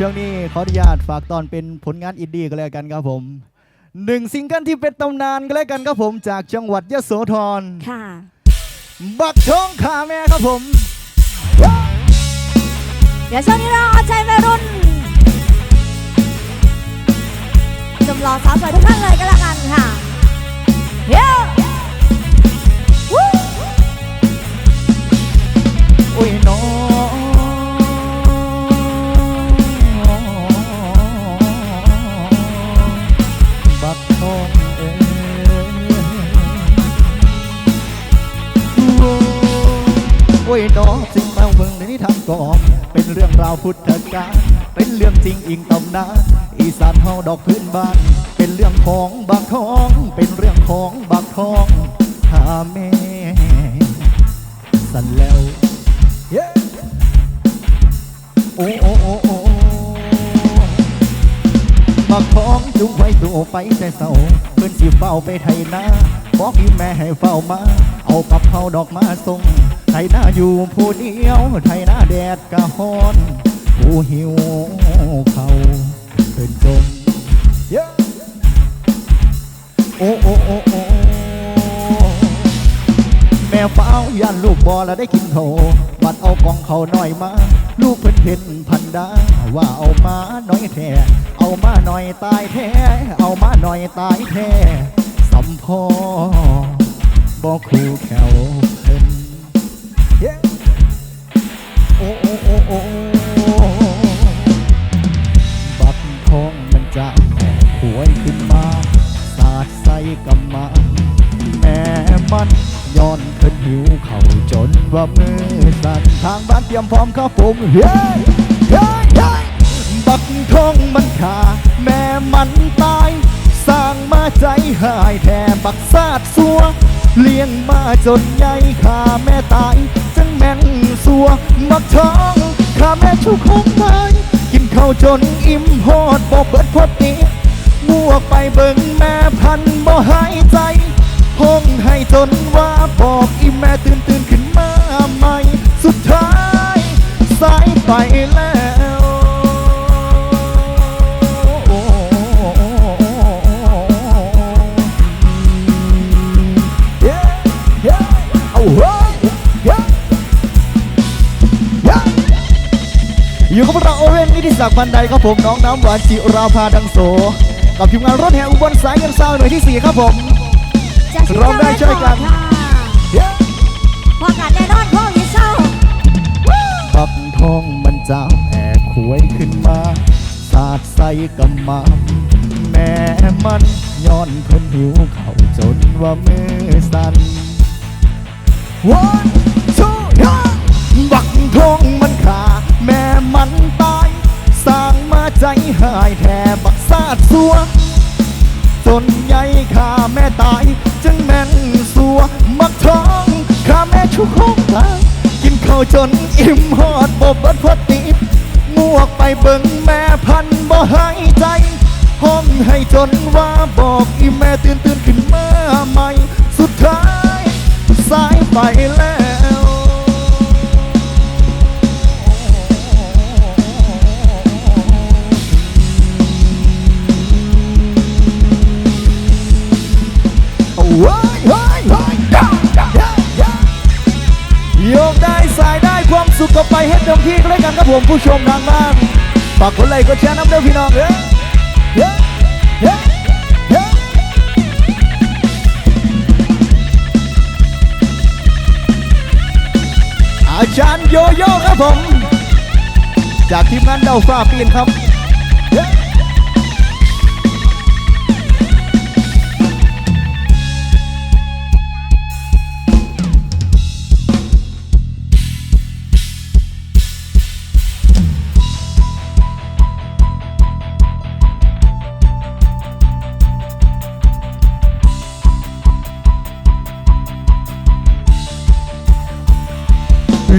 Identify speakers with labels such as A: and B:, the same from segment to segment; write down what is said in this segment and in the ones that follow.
A: ช่วงนี้ขออนุญาตฝากตอนเป็นผลงานอินดี้ก็แล้วกันครับผมหนึ่งซิงเกิลที่เป็นตำนานก็แล้วกันครับผมจากจังหวัดยโสธร
B: ค่ะ
A: บักทองขาแม่ครับผม
B: เดี๋ยวช่วงนี้เราเอาใจวัยรุ่นหนุ่มหล่อสาวสวยทุกท่านเลยก็แล้วกันค่ะ
A: โอ้ยน้องสิ่งเล่าเมืองในนิทานกองเป็นเรื่องราวพุทธกาลเป็นเรื่องจริงอิงตำนานอีสานเฮาดอกพื้นบ้าน เป็นเรื่องของบักทอง เป็นเรื่องของบักทองหาแม่สั่นแล้วโอ้โอ้โอ้โอ้บักทองจุงไว้ตัวไปแต่เศร้าเพื่อนสิเฝ้าไปไทยนาบอกอีแม่ให้เฝ้ามา เอากับเขาดอกมาส่ง ไทยนาอยู่ผู้เดียวไทยนาแดดกะฮอนผู้หิวเขาเพิ่นจม Yeah. โอ้โอ้โอ้โอ้แม่ฟ้ายันลูกบอแล้วได้กินเขาบัดเอากองเขาหน่อยมา ลูกเพิ่นเห็นพันดา ว่าเอามาหน่อยแท้เอามาหน่อยตายแท้เอามาหน่อยตายแท้สัมพอบอกครูแขว โอ้โอ้โอ้โอ้บักทองมันจะแห่หวยขึ้นมา สาดใส่กำมาแม่มันย้อนเพิ่นหิวเข่าจนว่ามือสั่นทางบ้านเตรียมพร้อมข้าวผมเฮ้ยเฮ้ยเฮ้ยบักทองมันขาแม่มันตาย สร้างมาใจหายแทบักซาดสัว เลี้ยงมาจนใหญ่ขาแม่ตายจังแม่นสัวบักทองขาแม่ชุกคงตายกินข้าวจนอิ่มหอดบ่เบิดพอดีงัวไปเบิ่งแม่พันบ่หายใจพงให้จนว อยู่กับพวกเราโอเว่นนิติศักดิ์บันไดครับผมน้องน้ำหวานจิราภาดังโส กับทีมงานรถแห่อุบลสายเงินซาวหน่วยที่ 4 ครับผม
B: จากที่
A: เราได้ช่วยกัน
B: ค่ะ
A: Yeah
B: พอกันแน่นอนพ่อยิ่เศร้า
A: ปักทองมันจามแอบขวยขึ้นมาสาดใส่กำมาแม่มันย้อนเพิ่นหิวเขาวจนว่ามือสั่น One two three บักทองมันขาแม่มันตายสร้างมาใจหายแทบักซาดสัวจนใหญ่ข้าแม่ตาย จึงแม่นสัวมักท้องข้าแม่ชุกห้องลางกินข้าวจนอิ่มหอดบ่เบิดพอติดงวกไปเบิ่งแม่พันบ่หายใจห้องให้จนว่าบอกอีแม่ตื่นตื่นขึ้นมาใหม่ สุดท้าย สายไปแล้ว โยกได้สายได้ความสุขก็ไปให้เต็มที่ก็แล้วกันครับผมผู้ชมทางบ้านฝากกดไลค์กดแชร์น้ำเด้อพี่น้องเอ้ยเฮ้ยเฮ้ยเฮ้ยอาจารย์โยโย่ครับผม จากทีมงานเดาฟ้าปีนครับ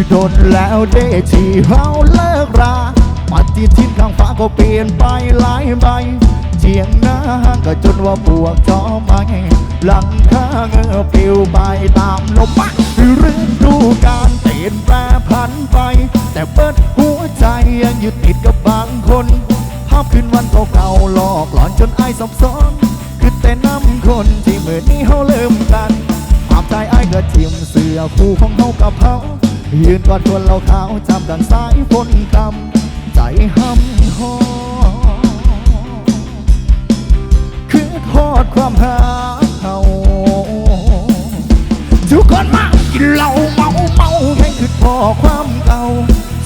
A: โดนแล้วเดที่เฮาเลิกราปฏิทินข้างฟ้าก็เปลี่ยนไปหลายใบถียงน้าก็จนว่าปวกจอไม้หลังคาเงือปลิวไปตามลมพัดฤดูการเปลี่ยนแปรผันไป แต่เปิดหัวใจยังยึดติดกับบางคน ภาพคืนวันเก่าๆหลอกหลอนจนไอ้สับสนคือแต่น้ำคนที่เมื่อนี้เขาเริ่มกันภาพใจไอ้ายก็ทิมเสื้อคู่ของเขากับเขา ยืนกอดคนเราขาวจำกันสายฝนกำใจห้ำหอคือทอดความหาเขาทุกคนมากินเหล้าเมาเมาแค่คือพอความเก่า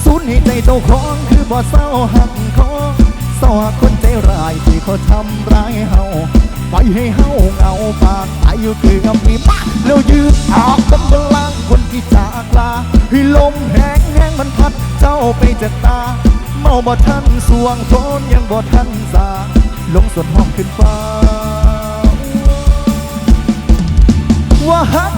A: สูญให้ใจเจ้าของคือบ่เศร้าหักคอเศร้าคนใจร้ายที่เขาทำร้ายเฮาไปให้เฮาเหงาปากตายอยู่คือกับมีมาแล้วยืดออกกำลังคนที่จากลา ให้ลมแห้งแห้งมันพัดเจ้าไปจากตา เมาบ่ทันสวงโทนยังบ่ทันสาลงส่วนห้องขึ้นฟ้าว่าฮัก